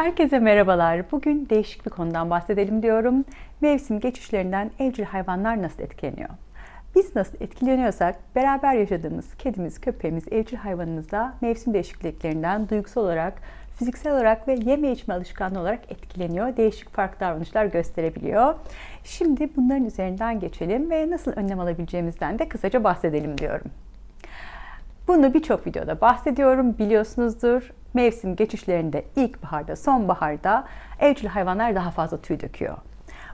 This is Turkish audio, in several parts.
Herkese merhabalar. Bugün değişik bir konudan bahsedelim diyorum. Mevsim geçişlerinden evcil hayvanlar nasıl etkileniyor? Biz nasıl etkileniyorsak beraber yaşadığımız kedimiz, köpeğimiz, evcil hayvanımız da mevsim değişikliklerinden duygusal olarak, fiziksel olarak ve yeme içme alışkanlığı olarak etkileniyor. Değişik farklı davranışlar gösterebiliyor. Şimdi bunların üzerinden geçelim ve nasıl önlem alabileceğimizden de kısaca bahsedelim diyorum. Bunu birçok videoda bahsediyorum biliyorsunuzdur. Mevsim geçişlerinde ilkbaharda, sonbaharda evcil hayvanlar daha fazla tüy döküyor.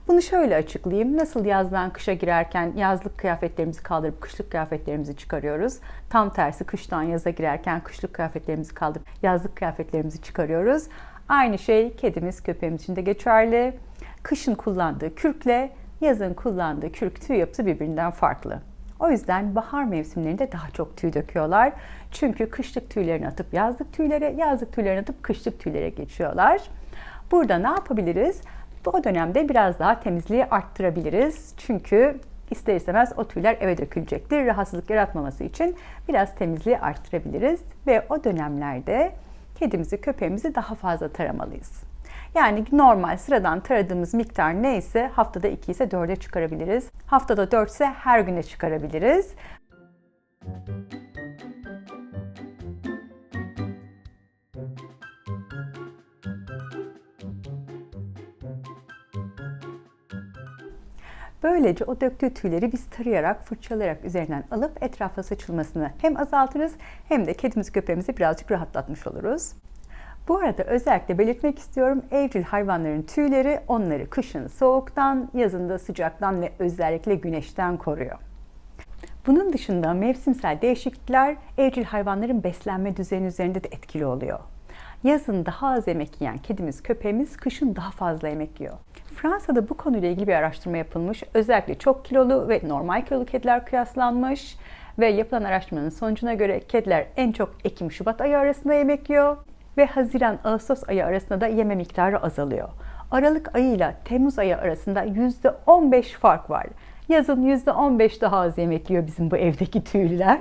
Bunu şöyle açıklayayım. Nasıl yazdan kışa girerken yazlık kıyafetlerimizi kaldırıp kışlık kıyafetlerimizi çıkarıyoruz. Tam tersi kıştan yaza girerken kışlık kıyafetlerimizi kaldırıp yazlık kıyafetlerimizi çıkarıyoruz. Aynı şey kedimiz, köpeğimiz için de geçerli. Kışın kullandığı kürkle yazın kullandığı kürk tüy yapısı birbirinden farklı. O yüzden bahar mevsimlerinde daha çok tüy döküyorlar. Çünkü kışlık tüylerini atıp yazlık tüylere, yazlık tüylerini atıp kışlık tüylere geçiyorlar. Burada ne yapabiliriz? Bu dönemde biraz daha temizliği arttırabiliriz. Çünkü ister istemez o tüyler eve dökülecektir. Rahatsızlık yaratmaması için biraz temizliği arttırabiliriz. Ve o dönemlerde kedimizi, köpeğimizi daha fazla taramalıyız. Yani normal sıradan taradığımız miktar neyse haftada 2 ise 4'e çıkarabiliriz. Haftada 4 ise her güne çıkarabiliriz. Böylece o döktüğü tüyleri biz tarayarak, fırçalayarak üzerinden alıp etrafa saçılmasını hem azaltırız hem de kedimizi köpeğimizi birazcık rahatlatmış oluruz. Bu arada özellikle belirtmek istiyorum evcil hayvanların tüyleri onları kışın soğuktan, yazında sıcaktan ve özellikle güneşten koruyor. Bunun dışında mevsimsel değişiklikler evcil hayvanların beslenme düzeni üzerinde de etkili oluyor. Yazın daha az yemek yiyen kedimiz, köpeğimiz kışın daha fazla yemek yiyor. Fransa'da bu konuyla ilgili bir araştırma yapılmış. Özellikle çok kilolu ve normal kilolu kediler kıyaslanmış ve yapılan araştırmanın sonucuna göre kediler en çok Ekim-Şubat ayı arasında yemek yiyor ve Haziran-Ağustos ayı arasında da yeme miktarı azalıyor. Aralık ayı ile Temmuz ayı arasında %15 fark var. Yazın %15 daha az yemek yiyor bizim bu evdeki tüylüler.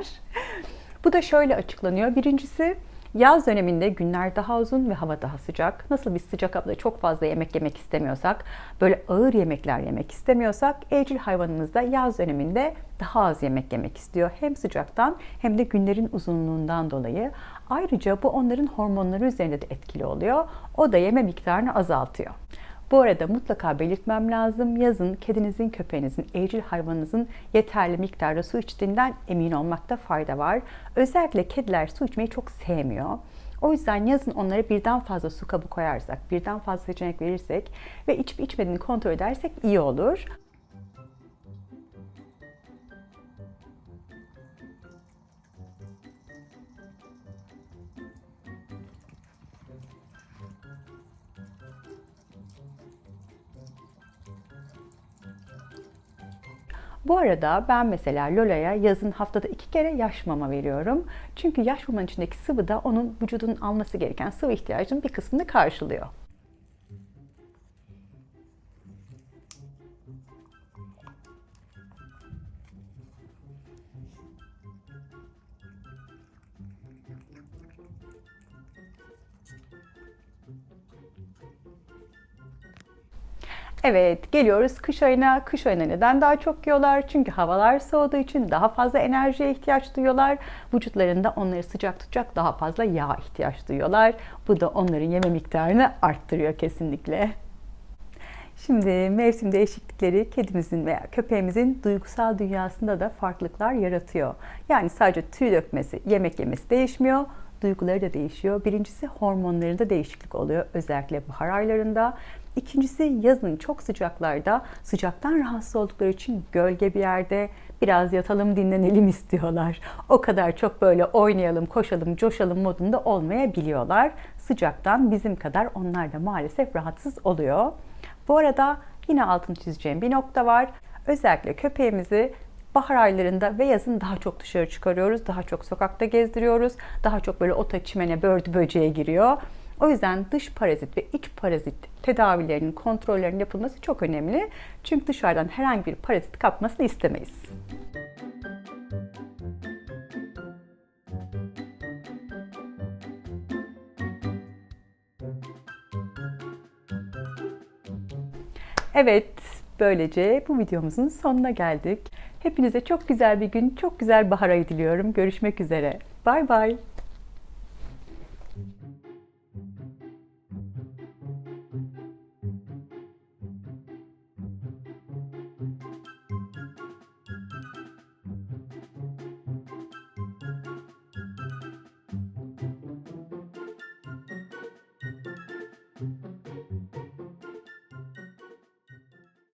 bu da şöyle açıklanıyor. Birincisi Yaz döneminde günler daha uzun ve hava daha sıcak. Nasıl biz sıcak havada çok fazla yemek yemek istemiyorsak, böyle ağır yemekler yemek istemiyorsak, evcil hayvanımız da yaz döneminde daha az yemek yemek istiyor. Hem sıcaktan hem de günlerin uzunluğundan dolayı. Ayrıca bu onların hormonları üzerinde de etkili oluyor. O da yeme miktarını azaltıyor. Bu arada mutlaka belirtmem lazım. Yazın kedinizin, köpeğinizin, evcil hayvanınızın yeterli miktarda su içtiğinden emin olmakta fayda var. Özellikle kediler su içmeyi çok sevmiyor. O yüzden yazın onlara birden fazla su kabı koyarsak, birden fazla seçenek verirsek ve içip içmediğini kontrol edersek iyi olur. Bu arada ben mesela Lola'ya yazın haftada iki kere yaş mama veriyorum. Çünkü yaş mamanın içindeki sıvı da onun vücudunun alması gereken sıvı ihtiyacının bir kısmını karşılıyor. Evet, geliyoruz kış ayına. Kış ayına neden daha çok yiyorlar? Çünkü havalar soğuduğu için daha fazla enerjiye ihtiyaç duyuyorlar. Vücutlarında onları sıcak tutacak daha fazla yağ ihtiyaç duyuyorlar. Bu da onların yeme miktarını arttırıyor kesinlikle. Şimdi mevsim değişiklikleri kedimizin veya köpeğimizin duygusal dünyasında da farklılıklar yaratıyor. Yani sadece tüy dökmesi, yemek yemesi değişmiyor duyguları da değişiyor. Birincisi hormonlarında değişiklik oluyor özellikle bahar aylarında. İkincisi yazın çok sıcaklarda sıcaktan rahatsız oldukları için gölge bir yerde biraz yatalım dinlenelim istiyorlar. O kadar çok böyle oynayalım, koşalım, coşalım modunda olmayabiliyorlar. Sıcaktan bizim kadar onlar da maalesef rahatsız oluyor. Bu arada yine altını çizeceğim bir nokta var. Özellikle köpeğimizi bahar aylarında ve yazın daha çok dışarı çıkarıyoruz. Daha çok sokakta gezdiriyoruz. Daha çok böyle ota, çimene, bördü, böceğe giriyor. O yüzden dış parazit ve iç parazit tedavilerinin kontrollerinin yapılması çok önemli. Çünkü dışarıdan herhangi bir parazit kapmasını istemeyiz. Evet, böylece bu videomuzun sonuna geldik. Hepinize çok güzel bir gün, çok güzel bahar ayı diliyorum. Görüşmek üzere. Bay bay.